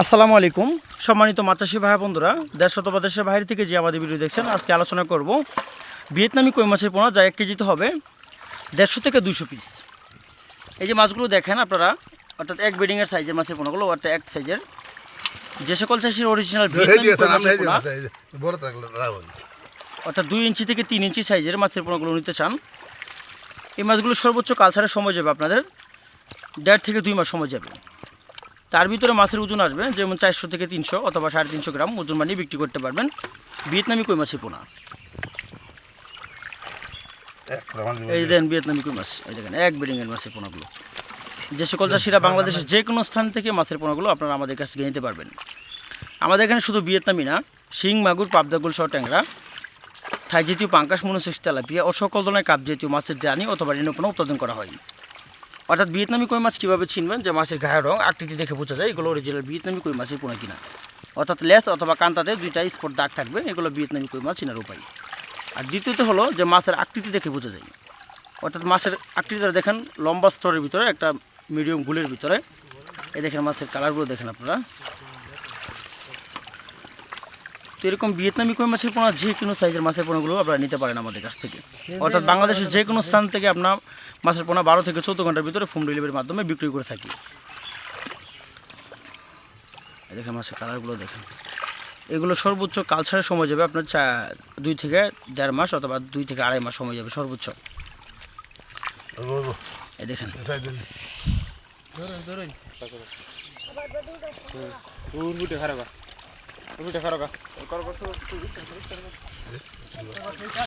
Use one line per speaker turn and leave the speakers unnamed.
আসসালামু আলাইকুম। সম্মানিত মাচাশি ভাই বন্ধুরা দেশ অথবা দেশের বাইরে থেকে যে আমাদের ভিডিও দেখছেন আজকে আলোচনা করব ভিয়েতনামি কই মাছের পোনা যা এক কেজিতে হবে দেড়শো থেকে দুশো পিস এই যে মাছগুলো দেখেন আপনারা অর্থাৎ এক বেডিংয়ের সাইজের মাছের পোনাগুলো অর্থাৎ এক সাইজের যে সকল চাষির অরিজিনাল অর্থাৎ দুই ইঞ্চি থেকে তিন ইঞ্চি সাইজের মাছের পোনাগুলো নিতে চান। এই মাছগুলো সর্বোচ্চ কালচারের সময় যাবে আপনাদের দেড় থেকে দুই মাস সময় যাবে। তার ভিতরে মাছের ওজন আসবে যেমন চারশো থেকে তিনশো অথবা সাড়ে তিনশো গ্রাম ওজন বানিয়ে বিক্রি করতে পারবেন ভিয়েতনামি কই মাছের পোনা। এই দেন ভিয়েতনামি কই মাছ এই দেখেন এক বেডিংয়ের মাছের পোনাগুলো। যে সকল চাষিরা বাংলাদেশের যে কোনো স্থান থেকে মাছের পোনাগুলো আপনারা আমাদের কাছ থেকে নিতে পারবেন। আমাদের এখানে শুধু ভিয়েতনামি না শিং মাগুর পাবদাগুল সহ ট্যাংরা থাই জাতীয় পাঙ্কাশ মনোসিক্স তেলাপিয়া ও সকল ধরনের কাপ জাতীয় মাছের দানি অথবা রেণুপোনা উৎপাদন করা হয়। অর্থাৎ ভিয়েতনামি কই মাছ কীভাবে চিনবেন যে মাছের গায়ের রং, আকৃতি দেখে বোঝা যায় এগুলো অরিজিনাল ভিয়েতনামি কই মাছের পোনা কিনা। অর্থাৎ লেস অথবা কান্তাতে দুইটা স্পট দাগ থাকবে, এগুলো ভিয়েতনামি কই মাছ, চিনার উপায়। আর দ্বিতীয়ত হলো যে মাছের আকৃতি দেখে বোঝা যায়। অর্থাৎ মাছের আকৃতিটা দেখেন লম্বা স্তরের ভিতরে, একটা মিডিয়াম গুলের ভিতরে। এ দেখেন মাছের কালারগুলো দেখেন আপনারা। তো এরকম ভিয়েতনামি কই মাছের পোনা যে কোনো সাইজের মাছের পোনাগুলো আপনারা নিতে পারেন আমাদের কাছ থেকে অর্থাৎ বাংলাদেশের যে কোনো স্থান থেকে আপনার মাছের পোনা বারো থেকে চৌদ্দ ঘণ্টার ভিতরে হোম ডেলিভারির মাধ্যমে বিক্রি করে থাকি এই দেখেন মাছের কালারগুলো দেখেন এগুলো সর্বোচ্চ কালচারের সময় যাবে আপনার চা দুই থেকে দেড় মাস অথবা দুই থেকে আড়াই মাস সময় যাবে সর্বোচ্চ
বাবু, বাবু,
এই
उल्टा
करो का करो करो तो